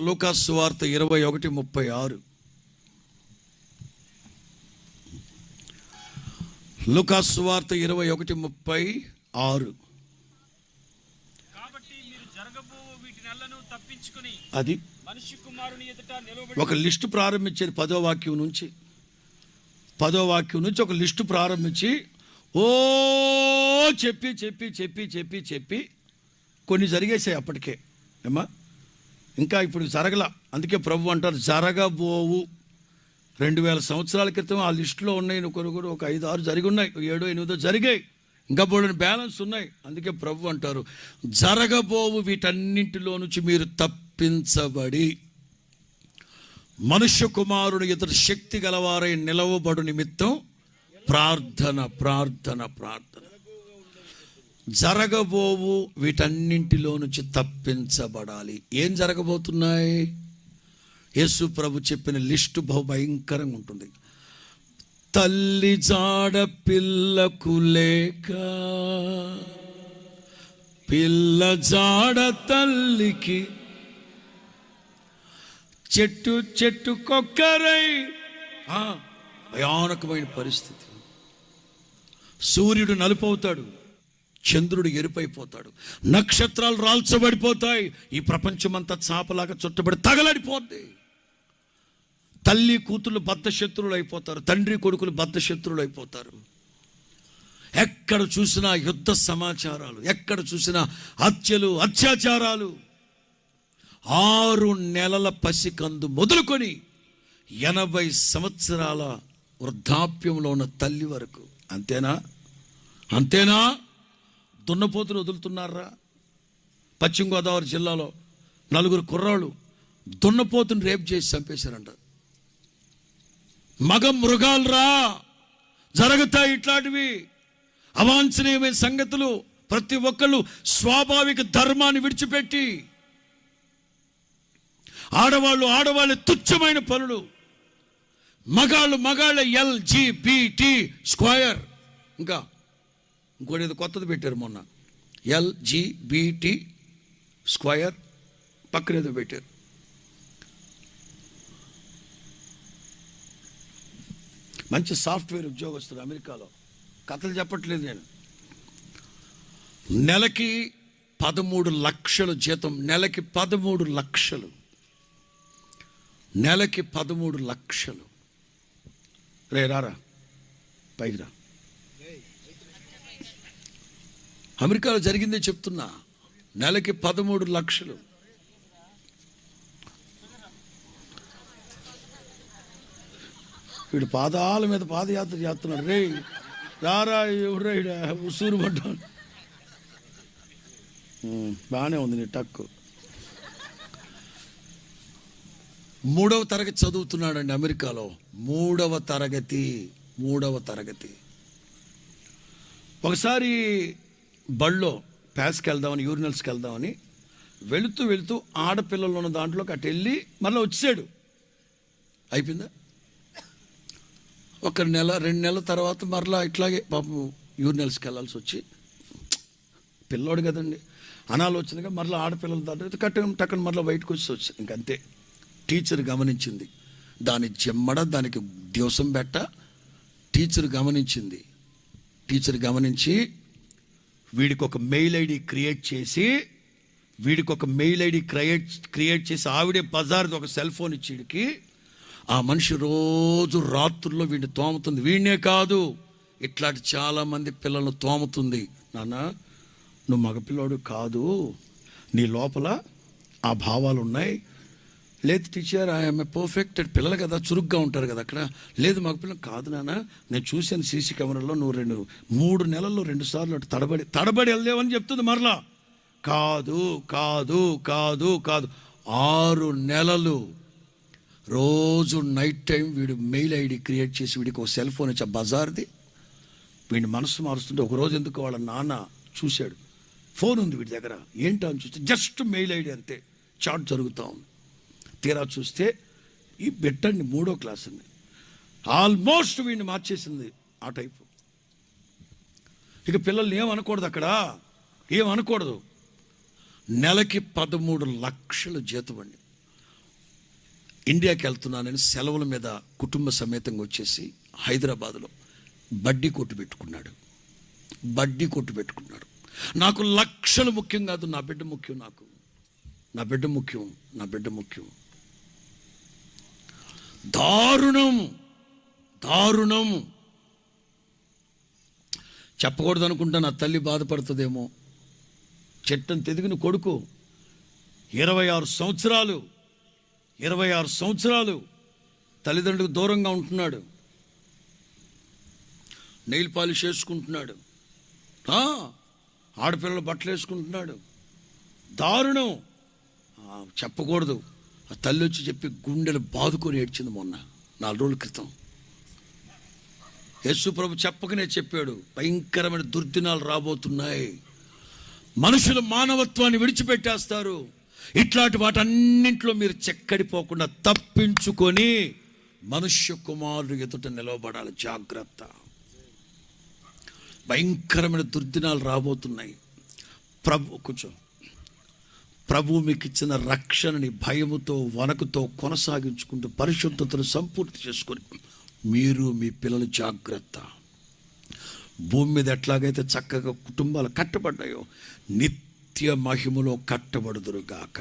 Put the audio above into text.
లూకాసు వార్త ఇరవై ఒకటి ముప్పై ఆరు. లూకాసు వార్త ఇరవై ఒకటి ముప్పై ఆరు. అది ఒక లిస్టు ప్రారంభించేది పదో వాక్యం నుంచి. పదో వాక్యం నుంచి ఒక లిస్టు ప్రారంభించి ఓ చెప్పి చెప్పి చెప్పి చెప్పి చెప్పి కొన్ని జరిగేసాయి అప్పటికే. ఏమా ఇంకా ఇప్పుడు జరగల. అందుకే ప్రభు అంటారు జరగబోవు. రెండు వేల సంవత్సరాల క్రితం ఆ లిస్టులో ఉన్నాయి. కొనుగోలు ఒక ఐదు ఆరు జరిగి ఉన్నాయి. ఏడో ఎనిమిదో జరిగాయి. ఇంకా బోడని బ్యాలెన్స్ ఉన్నాయి. అందుకే ప్రభు అంటారు జరగబోవు వీటన్నింటిలో నుంచి మీరు తప్పించబడి మనుష్య కుమారుడు ఇతరు శక్తి గలవారై నిలవబడు నిమిత్తం ప్రార్థన ప్రార్థన ప్రార్థన. జరగబోవు వీటన్నింటిలో నుంచి తప్పించబడాలి. ఏం జరగబోతున్నాయి? యేసు ప్రభు చెప్పిన లిస్టు బహు భయంకరంగా ఉంటుంది. తల్లి జాడ పిల్లకు లేక పిల్ల జాడ తల్లికి చెట్టు చెట్టు కొక్కరై ఆ, భయానకమైన పరిస్థితి. సూర్యుడు నలుపవుతాడు చంద్రుడు ఎరుపైపోతాడు. నక్షత్రాలు రాల్చబడిపోతాయి. ఈ ప్రపంచమంతా చాపలాగా చుట్టబడి తగలడిపోద్ది. తల్లి కూతురు బద్ధ శత్రువులు అయిపోతారు. తండ్రి కొడుకులు బద్ధ శత్రువులు అయిపోతారు. ఎక్కడ చూసినా యుద్ధ సమాచారాలు ఎక్కడ చూసినా హత్యలు అత్యాచారాలు. ఆరు నెలల పసికందు మొదలుకొని ఎనభై సంవత్సరాల వృద్ధాప్యంలో ఉన్న తల్లి వరకు. అంతేనా? అంతేనా? దున్నపోతులు వదులుతున్నారా? పశ్చిమ గోదావరి జిల్లాలో నలుగురు కుర్రాళ్ళు దున్నపోతుని రేపు చేసి చంపేశారంట. మగ మృగాలరా జరుగుతాయి ఇట్లాంటివి. అవాంఛనీయమైన సంగతులు ప్రతి ఒక్కళ్ళు స్వాభావిక ధర్మాన్ని విడిచిపెట్టి ఆడవాళ్ళు ఆడవాళ్ళ తుచ్చమైన పనులు. మగాళ్ళు మగాళ్ళ ఎల్జీబీటీ స్క్వయర్ ఇంకా ఇంకోటి ఏదో కొత్తది పెట్టారు మొన్న. ఎల్జిబిటి స్క్వయర్ పక్కన ఏదో పెట్టారు. మంచి సాఫ్ట్వేర్ ఉద్యోగస్తుడు అమెరికాలో. కథలు చెప్పట్లేదు నేను. నెలకి పదమూడు లక్షలు జీతం నెలకి పదమూడు లక్షలు నెలకి పదమూడు లక్షలు. రే రారా పైకి రా. అమెరికాలో జరిగిందే చెప్తున్నా. నెలకి పదమూడు లక్షలు. వీడు పాదాల మీద పాదయాత్ర చేస్తున్నాడు. రే రారా ఎవరైడా ఉసూరు పడ్డాడు. బాగానే ఉంది నీ టక్కు. మూడవ తరగతి చదువుతున్నాడండి అమెరికాలో. మూడవ తరగతి మూడవ తరగతి. ఒకసారి బళ్ళో ప్యాస్కి వెళ్దామని యూరినల్స్కి వెళ్దామని వెళుతూ వెళుతూ ఆడపిల్లలు ఉన్న దాంట్లోకి అటు వెళ్ళి మళ్ళీ వచ్చాడు అయిపోయిందా? ఒక నెల రెండు నెలల తర్వాత మరలా ఇట్లాగే పాపం యూరినల్స్కి వెళ్ళాల్సి వచ్చి పిల్లోడు కదండి. అనాలోచనగా మరలా ఆడపిల్లల దాంట్లో కట్టం టక్కన మరలా బయటకు వచ్చి వచ్చి ఇంకంతే. టీచర్ గమనించింది. దాని జమ్మడ దానికి దివసం బెట్ట టీచర్ గమనించింది. టీచర్ గమనించి వీడికి ఒక మెయిల్ ఐడి క్రియేట్ చేసి వీడికి ఒక మెయిల్ ఐడి క్రియేట్ క్రియేట్ చేసి ఆవిడే బజార్ది ఒక సెల్ ఫోన్ ఇచ్చిడికి ఆ మనిషి రోజు రాత్రుల్లో వీడిని తోముతుంది. వీడినే కాదు ఇట్లాంటి చాలామంది పిల్లలను తోముతుంది. నాన్న నువ్వు మగపిల్లోడు కాదు. నీ లోపల ఆ భావాలు ఉన్నాయి లేదు టీచర్ ఐఎమ్ పర్ఫెక్ట్ పిల్లలు కదా చురుగ్గా ఉంటారు కదా అక్కడ. లేదు మాకు పిల్లలు కాదు నాన్న నేను చూశాను సీసీ కెమెరాలో నువ్వు రెండు మూడు నెలల్లో రెండు సార్లు అటు తడబడి తడబడి వెళ్ళలేవని చెప్తుంది మరలా. కాదు కాదు కాదు కాదు. ఆరు నెలలు. రోజు నైట్ టైం వీడు మెయిల్ ఐడి క్రియేట్ చేసి వీడికి ఒక సెల్ ఫోన్ ఇచ్చా బజార్ది. వీడి మనసు మారుస్తుంటే ఒకరోజు ఎందుకు వాళ్ళ నాన్న చూశాడు. ఫోన్ ఉంది వీడి దగ్గర. ఏంటో అని చూస్తే జస్ట్ మెయిల్ ఐడి అంతే. చాట్ జరుగుతూ ఉంది. తీరా చూస్తే ఈ బిడ్డని మూడో క్లాస్ ఉంది ఆల్మోస్ట్ వీడిని మార్చేసింది ఆ టైపు ఇక పిల్లల్ని ఏమనకూడదు అక్కడ? ఏమనకూడదు నెలకి పదమూడు లక్షల జీతం అండి. ఇండియాకి వెళ్తున్నానని సెలవుల మీద కుటుంబ సమేతంగా వచ్చేసి హైదరాబాద్లో బడ్డీ కొట్టు పెట్టుకున్నాడు. బడ్డీ కొట్టు పెట్టుకున్నాడు. నాకు లక్షలు ముఖ్యం కాదు నా బిడ్డ ముఖ్యం నాకు. నా బిడ్డ ముఖ్యం నా బిడ్డ ముఖ్యం. దారుణం దారుణం. చెప్పకూడదు అనుకుంటా నా తల్లి బాధపడుతుందేమో. చెట్టం తెదిగిన కొడుకు ఇరవై ఆరు సంవత్సరాలు ఇరవై ఆరు సంవత్సరాలు తల్లిదండ్రులకు దూరంగా ఉంటున్నాడు. నెయిల్ పాలిష్ వేసుకుంటున్నాడు. ఆడపిల్లల ఆడపిల్లలు బట్టలు వేసుకుంటున్నాడు. దారుణం. చెప్పకూడదు. ఆ తల్లి వచ్చి చెప్పి గుండెలు బాదుకొని ఏడ్చింది మొన్న నాలుగు రోజుల క్రితం. యేసు ప్రభు చెప్పకనే చెప్పాడు భయంకరమైన దుర్దినాలు రాబోతున్నాయి. మనుషులు మానవత్వాన్ని విడిచిపెట్టేస్తారు. ఇట్లాంటి వాటన్నింటిలో మీరు చెక్కడిపోకుండా తప్పించుకొని మనుష్య కుమారుడు ఎదుట నిలవబడాలి జాగ్రత్త. భయంకరమైన దుర్దినాలు రాబోతున్నాయి. ప్రభు కూర్చో. ప్రభువు మీకు ఇచ్చిన రక్షణని భయముతో వనకుతో కొనసాగించుకుంటూ పరిశుద్ధతను సంపూర్తి చేసుకొని మీరు మీ పిల్లలు జాగ్రత్త. భూమి మీద ఎట్లాగైతే చక్కగా కుటుంబాలు కట్టబడ్డాయో నిత్య మహిమలో కట్టబడుదురుగాక.